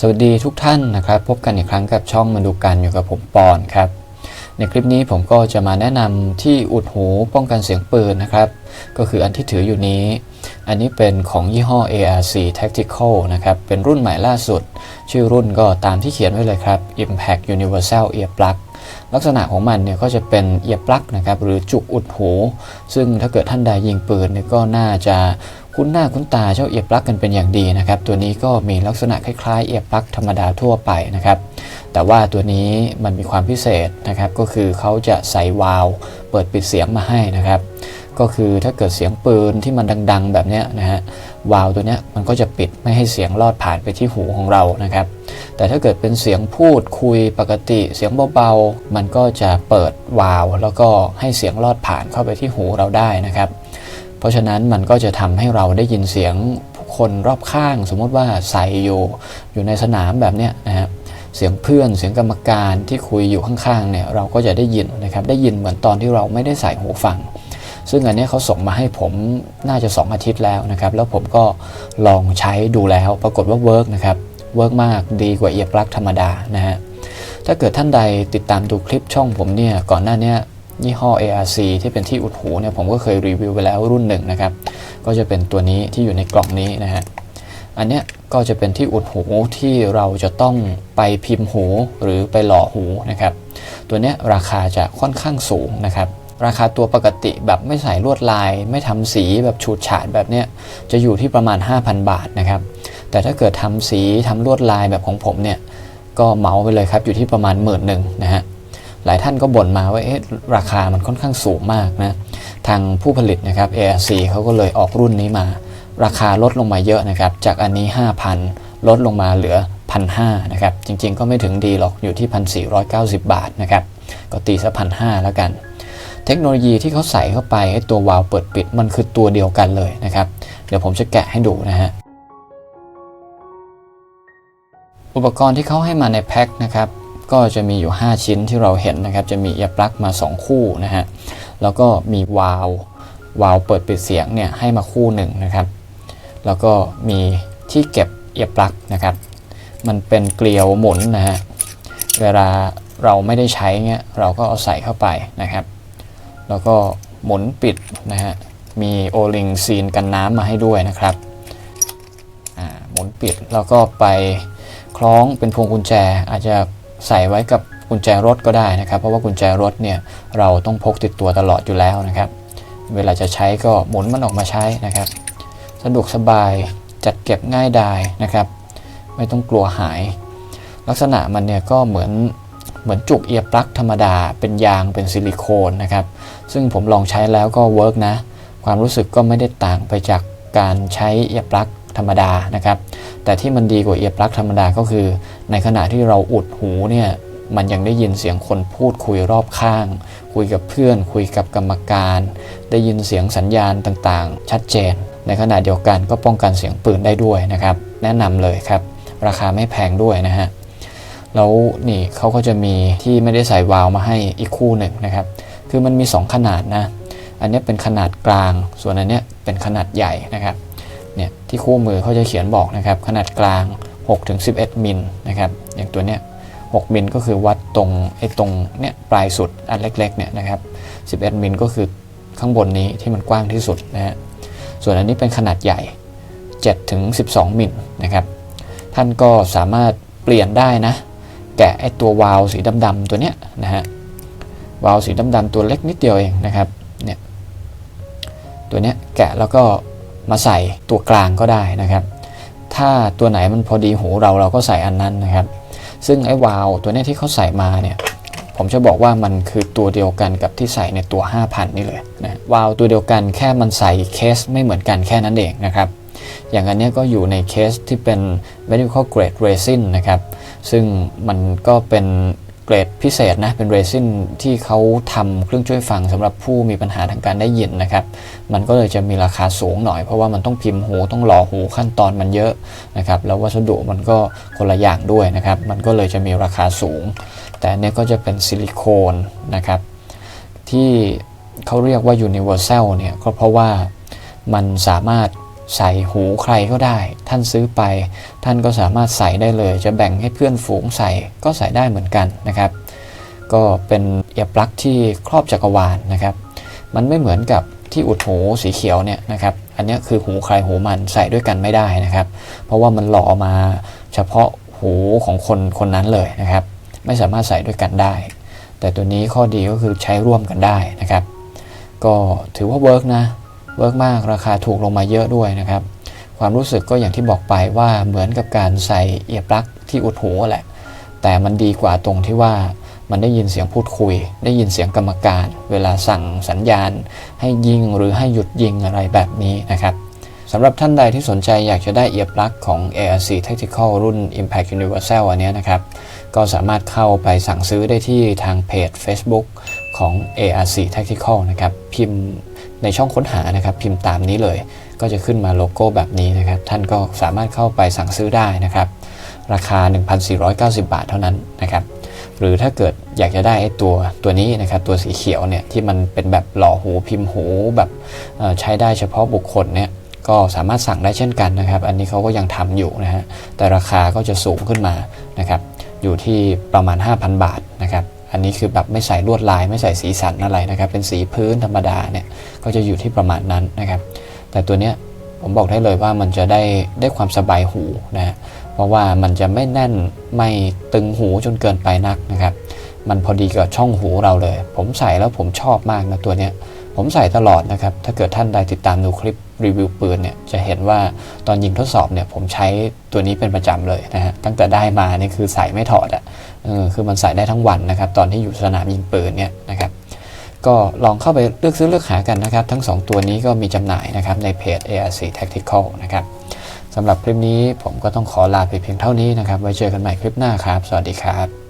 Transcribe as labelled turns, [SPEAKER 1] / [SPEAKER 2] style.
[SPEAKER 1] สวัสดีทุกท่านนะครับ พบกันอีกครั้งกับช่องมาดูกันอยู่กับผมปอนครับ ในคลิปนี้ผมก็จะมาแนะนำที่อุดหูป้องกันเสียงปืนนะครับ ก็คืออันที่ถืออยู่นี้ อันนี้เป็นของยี่ห้อ ARC Tactical นะครับ เป็นรุ่นใหม่ล่าสุด ชื่อรุ่นก็ตามที่เขียนไว้เลยครับ Impact Universal Earplug ลักษณะของมันเนี่ยก็จะเป็นเอียร์ปลั๊กนะครับหรือจุกอุดหู ซึ่งถ้าเกิดท่านใดยิงปืนเนี่ยก็น่าจะ คุ้นหน้าคุ้นตาเจ้าเอียร์ปลั๊กกันเป็นอย่างดีนะครับ ตัวนี้ก็มีลักษณะคล้ายๆ เอียร์ปลั๊กธรรมดาทั่วไปนะครับ แต่ว่าตัวนี้มันมีความพิเศษนะครับก็คือเขาจะใส่วาล์วเปิดปิดเสียงมาให้นะครับก็คือถ้าเกิดเสียงปืนที่มันดัง ๆ แบบนี้นะฮะวาล์วตัวนี้มันก็จะปิดไม่ให้เสียงลอดผ่านไปที่หูของเรานะครับ แต่ถ้าเกิดเป็นเสียงพูดคุยปกติเสียงเบาๆ มันก็จะเปิดวาล์วแล้วก็ให้เสียงลอดผ่านเข้าไปที่หูเราได้นะครับ เพราะฉะนั้นมันก็จะทำให้เราได้ยินเสียงคนรอบข้าง สมมติว่าใส่อยู่อยู่ในสนามแบบเนี้ยนะฮะเสียงเพื่อนเสียงกรรมการที่คุยอยู่ข้างๆเนี่ยเราก็จะได้ยินนะครับได้ยินเหมือนตอนที่เราไม่ได้ใส่หูฟัง ซึ่งอันนี้เขาส่งมาให้ผมน่าจะ 2 อาทิตย์แล้วนะครับ แล้วผมก็ลองใช้ดูแล้วปรากฏว่าเวิร์กนะครับเวิร์กมากดีกว่าเอียร์ปลั๊กธรรมดานะฮะถ้าเกิดท่านใดติดตามดูคลิปช่องผมเนี่ยก่อนหน้านี้ ยี่ห้อ ARC ที่เป็นที่อุดหูเนี่ยผมก็เคยรีวิวไปแล้วรุ่นหนึ่งนะครับ ก็จะเป็นตัวนี้ที่อยู่ในกล่องนี้นะฮะอันเนี้ยก็จะเป็นที่อุดหูที่เราจะต้องไปพิมพ์หูหรือไปหล่อหูนะครับ ตัวเนี้ยราคาจะค่อนข้างสูงนะครับ ราคาตัวปกติแบบไม่ใส่ลวดลาย ไม่ทำสีแบบฉูดฉาดแบบเนี้ยจะอยู่ที่ประมาณ 5,000 บาทนะครับ แต่ถ้าเกิดทำสีทำลวดลายแบบของผมเนี่ยก็เหมาไปเลยครับอยู่ที่ประมาณหมื่นหนึ่งนะฮะ หลายท่านก็บ่นมาว่าเอ๊ะราคามันค่อนข้างสูงมากนะทางผู้ผลิตนะครับ ARC เขาก็เลยออกรุ่นนี้มา ราคาลดลงมาเยอะนะครับ จากอันนี้ 5,000 ลดลงมาเหลือ 1,500นะครับ จริงๆก็ไม่ถึงดีหรอกอยู่ที่ 1,490 บาทนะครับ ก็ตีซะ1,500แล้วกัน เทคโนโลยีที่เขาใส่เข้าไปไอ้ตัววาล์วเปิดปิดมันคือตัวเดียวกันเลยนะครับ เดี๋ยวผมจะแกะให้ดูนะฮะอุปกรณ์ที่เขาให้มาในแพ็คนะครับ ก็จะมีอยู่ 5 ชิ้นที่เราเห็นนะครับ จะมีเอียปลั๊กมา 2 คู่นะฮะ แล้วก็มีวาล์ววาล์วเปิดปิดเสียงเนี่ยให้มาคู่หนึ่งนะครับ แล้วก็มีที่เก็บเอียปลั๊กนะครับ มันเป็นเกลียวหมุนนะฮะ เวลาเราไม่ได้ใช้เงี้ยเราก็เอาใส่เข้าไปนะครับ แล้วก็หมุนปิดนะฮะ มีโอลิงซีนกันน้ำมาให้ด้วยนะครับ หมุนปิดแล้วก็ไปคล้องเป็นพวงกุญแจอาจจะ ใส่ไว้กับกุญแจรถก็ได้นะครับ เพราะว่ากุญแจรถเนี่ยเราต้องพกติดตัวตลอดอยู่แล้วนะครับ เวลาจะใช้ก็หมุนมันออกมาใช้นะครับ สะดวกสบายจัดเก็บง่ายดายนะครับ ไม่ต้องกลัวหาย ลักษณะมันเนี่ยก็เหมือนเหมือนจุกเอียปลั๊กธรรมดา เป็นยางเป็นซิลิโคนนะครับ ซึ่งผมลองใช้แล้วก็เวิร์กนะ ความรู้สึกก็ไม่ได้ต่างไปจากการใช้เอียปลั๊ก ธรรมดานะครับ แต่ที่มันดีกว่าเอียร์ปลั๊กธรรมดาก็คือ ในขณะที่เราอุดหูเนี่ยมันยังได้ยินเสียงคนพูดคุยรอบข้าง คุยกับเพื่อน คุยกับกรรมการ ได้ยินเสียงสัญญาณต่างๆ ชัดเจน ในขณะเดียวกันก็ป้องกันเสียงปืนได้ด้วยนะครับ แนะนำเลยครับ ราคาไม่แพงด้วยนะฮะแล้วนี่เขาก็จะมีที่ไม่ได้ใส่วาล์วมาให้อีกคู่หนึ่งนะครับ คือมันมี 2 ขนาดนะ อันนี้เป็นขนาดกลาง ส่วนอันนี้เป็นขนาดใหญ่นะครับ เนี่ยที่คู่มือเขาจะเขียนบอกนะครับ ขนาดกลาง 6-11 มิลนะครับอย่างตัวเนี้ย6มิลก็คือวัดตรงไอ้ตรงเนี่ยปลายสุดอันเล็กๆเนี่ยนะครับ11มิลก็คือข้างบนนี้ที่มันกว้างที่สุดนะฮะส่วนอันนี้เป็นขนาดใหญ่7-12มิลนะครับท่านก็สามารถเปลี่ยนได้นะ แกะไอ้ตัววาล์วสีดำๆตัวเนี้ยนะฮะวาล์วสีดำๆตัวเล็กนิดเดียวเองนะครับเนี่ยตัวเนี้ยแกะแล้วก็ มาใส่ตัวกลางก็ได้นะครับ ถ้าตัวไหนมันพอดีหูเราเราก็ใส่อันนั้นนะครับ ซึ่งไอ้วาวตัวนี้ที่เขาใส่มาเนี่ยผมจะบอกว่ามันคือตัวเดียวกันกับที่ใส่ในตัว 5,000 นี่เลยนะวาวตัวเดียวกันแค่มันใส่เคสไม่เหมือนกันแค่นั้นเองนะครับอย่างอันนี้ก็อยู่ในเคสที่เป็น medical grade resin นะครับ ซึ่งมันก็เป็น เกรดพิเศษนะเป็นเรซินที่เขาทำเครื่องช่วยฟังสำหรับผู้มีปัญหาทางการได้ยินนะครับ มันก็เลยจะมีราคาสูงหน่อยเพราะว่ามันต้องพิมพ์หูต้องหล่อหูขั้นตอนมันเยอะนะครับแล้ววัสดุมันก็คนละอย่างด้วยนะครับ มันก็เลยจะมีราคาสูง แต่เนี้ยก็จะเป็นซิลิโคนนะครับที่เขาเรียกว่า universal เนี่ยก็เพราะว่ามันสามารถ ใส่หูใครก็ได้ ท่านซื้อไป ท่านก็สามารถใส่ได้เลย จะแบ่งให้เพื่อนฝูงใส่ก็ใส่ได้เหมือนกันนะครับ ก็เป็นเอียปลั๊กที่ครอบจักรวาลนะครับ มันไม่เหมือนกับที่อุดหูสีเขียวเนี่ยนะครับ อันนี้คือหูใครหูมันใส่ด้วยกันไม่ได้นะครับ เพราะว่ามันหล่อมาเฉพาะหูของคนคนนั้นเลยนะครับ ไม่สามารถใส่ด้วยกันได้ แต่ตัวนี้ข้อดีก็คือใช้ร่วมกันได้นะครับ ก็ถือว่าเวิร์กนะ เวิร์กมากราคาถูกลงมาเยอะด้วยนะครับ ความรู้สึกก็อย่างที่บอกไปว่าเหมือนกับการใส่เอียปลั๊กที่อุดหูแหละ แต่มันดีกว่าตรงที่ว่ามันได้ยินเสียงพูดคุย ได้ยินเสียงกรรมการ เวลาสั่งสัญญาณ ให้ยิงหรือให้หยุดยิงอะไรแบบนี้นะครับสำหรับท่านใดที่สนใจอยากจะได้เอียร์ปลั๊กของ ARC Tactical รุ่น Impact Universal อันนี้นะครับ ก็สามารถเข้าไปสั่งซื้อได้ที่ทางเพจ Facebook ของ ARC Tactical นะครับ พิมพ์ ในช่องค้นหานะครับ พิมพ์ตามนี้เลย ก็จะขึ้นมาโลโก้แบบนี้นะครับ ท่านก็สามารถเข้าไปสั่งซื้อได้นะครับ ราคา 1,490 บาทเท่านั้นนะครับ หรือถ้าเกิดอยากจะได้ตัวตัวนี้นะครับ ตัวสีเขียวเนี่ยที่มันเป็นแบบหล่อหูพิมพ์หูแบบใช้ได้เฉพาะบุคคลเนี่ยก็สามารถสั่งได้เช่นกันนะครับ อันนี้เขาก็ยังทำอยู่นะฮะแต่ราคาก็จะสูงขึ้นมานะครับ อยู่ที่ประมาณ 5,000 บาทนะครับ อันนี้คือแบบไม่ใส่ลวดลายไม่ใส่สีสันอะไรนะครับ เป็นสีพื้นธรรมดาเนี่ยก็จะอยู่ที่ประมาณนั้นนะครับ แต่ตัวเนี้ยผมบอกได้เลยว่ามันจะได้ได้ความสบายหูนะเพราะว่ามันจะไม่แน่นไม่ตึงหูจนเกินไปนักนะครับ มันพอดีกับช่องหูเราเลย ผมใส่แล้วผมชอบมากนะตัวเนี้ย ผมใส่ตลอดนะครับ ถ้าเกิดท่านใดติดตามดูคลิปรีวิวปืนเนี่ยจะเห็นว่าตอนยิงทดสอบเนี่ยผมใช้ตัวนี้เป็นประจำเลยนะฮะตั้งแต่ได้มานี่คือใส่ไม่ถอดอะ่ะเออคือมันใส่ได้ทั้งวันนะครับ ตอนที่อยู่สนามยิงปืนเนี่ยนะครับก็ลองเข้าไปเลือกซื้อเลือกหากันนะครับ ทั้ง 2 ตัวนี้ก็มีจำหน่ายนะครับในเพจ ARC Tactical นะครับสำหรับคลิปนี้ผมก็ต้องขอลาไปเพียงเท่านี้นะครับ ไว้เจอกันใหม่คลิปหน้าครับ สวัสดีครับ